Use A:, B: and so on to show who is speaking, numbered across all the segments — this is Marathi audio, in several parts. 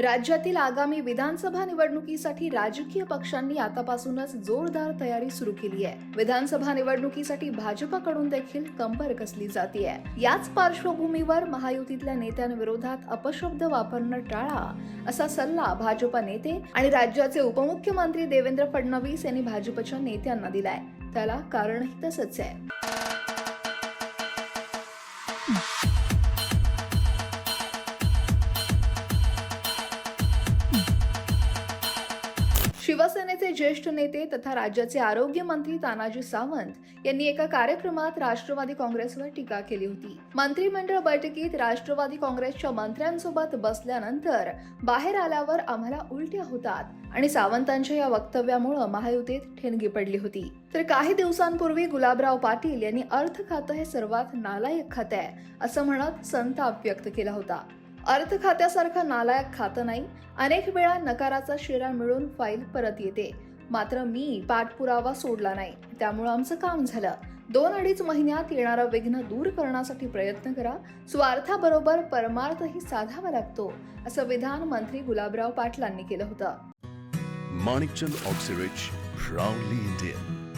A: राज्यातील आगामी विधानसभा निवडणुकीसाठी राजकीय पक्षांनी आतापासूनच जोरदार तयारी सुरू केली आहे. विधानसभा निवडणुकीसाठी भाजपकडून देखील कंबर कसली आहे याच पार्श्वभूमीवर महायुतीतल्या नेत्यांविरोधात अपशब्द वापरणं टाळा असा सल्ला भाजप नेते आणि राज्याचे उपमुख्यमंत्री देवेंद्र फडणवीस यांनी भाजपच्या नेत्यांना दिलाय. त्याला कारणही तसंच आहे. शिवसेनेचे ज्येष्ठ नेते तथा राज्याचे आरोग्य मंत्री तानाजी सावंत यांनी एका कार्यक्रमात राष्ट्रवादी काँग्रेसवर टीका केली होती. मंत्रिमंडळ बैठकीत राष्ट्रवादी काँग्रेसच्या मंत्र्यांसोबत बसल्यानंतर बाहेर आल्यावर आम्हाला उलट्या होतात आणि सावंतांच्या या वक्तव्यामुळे महायुतीत ठिणगी पडली होती. तर काही दिवसांपूर्वी गुलाबराव पाटील यांनी अर्थ खातं हे सर्वात नालायक खातं आहे असं म्हणत संताप व्यक्त केला होता. अर्थ खात्यासारखं नालायक खातं नाही. अनेक वेळा नकाराचा शिरा मिळून फाईल परत येते. मात्र मी पाठपुरावा सोडला नाही. त्यामुळं आमचं काम झालं. दोन अडीच महिन्यात येणारं विघ्न दूर करण्यासाठी प्रयत्न करा. स्वार्थाबरोबर परमार्थही साधावा लागतो असं विधान मंत्री गुलाबराव पाटलांनी केलं होतं.
B: Manikchand Oxyrich proudly Indian.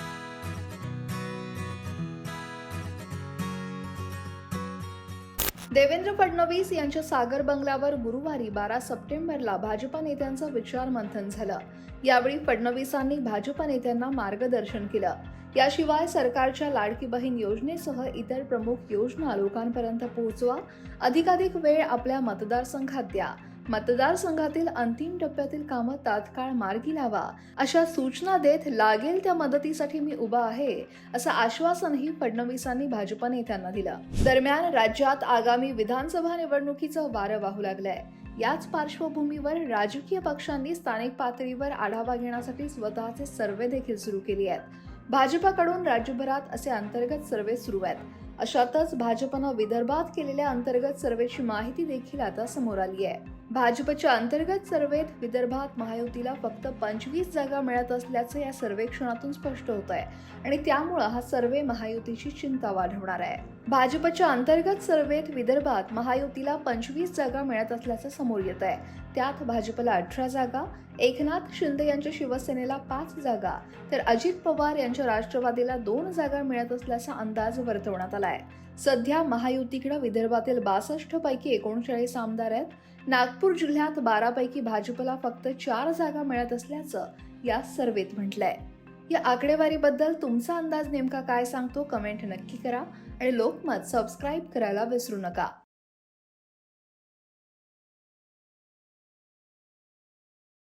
A: Devendra Fadnavis यांच्या सागर बंगल्यावर गुरुवारी बारा सप्टेंबरला भाजपा नेत्यांचं विचार मंथन झालं. यावेळी फडणवीसांनी भाजपा नेत्यांना मार्गदर्शन केलं. याशिवाय सरकारच्या लाडकी बहीण योजनेसह इतर प्रमुख योजना लोकांपर्यंत पोहोचवा. अधिकाधिक वेळ आपल्या मतदारसंघात द्या. मतदारसंघातील अंतिम टप्प्यातील कामं तात्काळ मार्गी लावा. अशा सूचना देत लागेल त्या मदतीसाठी मी उभा आहे असं आश्वासनही फडणवीसांनी भाजप नेत्यांना दिलं. दरम्यान राज्यात आगामी विधानसभा निवडणुकीचं वारं वाहू लागलंय. याच पार्श्वभूमीवर राजकीय पक्षांनी स्थानिक पातळीवर आढावा घेण्यासाठी स्वतःचे सर्वे देखील सुरू केले आहेत. भाजपाकडून राज्यभरात असे अंतर्गत सर्वे सुरू आहेत. अशातच भाजपनं विदर्भात केलेल्या अंतर्गत सर्वेची माहिती देखील आता समोर आली आहे. भाजपच्या अंतर्गत सर्वेत विदर्भात महायुतीला फक्त पंचवीस जागा मिळत असल्याचं या सर्वेक्षणातून स्पष्ट होत आहे आणि त्यामुळं हा सर्वे महायुतीची चिंता वाढवणार आहे. भाजपच्या अंतर्गत सर्वेत विदर्भात महायुतीला पंचवीस जागा मिळत असल्याचं समोर येत आहे त्यात भाजपला अठरा जागा एकनाथ शिंदे यांच्या शिवसेनेला पाच जागा तर अजित पवार यांच्या राष्ट्रवादीला दोन जागा मिळत असल्याचा अंदाज वर्तवण्यात आला आहे सध्या महायुतीकडे विदर्भातील बासष्ट पैकी एकोणचाळीस आमदार आहेत. नागपूर जिल्ह्यात बारापैकी भाजपला फक्त चार जागा मिळत असल्याचं या सर्वेत म्हटलंय. या आकडेवारीबद्दल तुमचा अंदाज नेमका काय सांगतो कमेंट नक्की करा आणि लोकमत सबस्क्राईब करायला विसरू नका.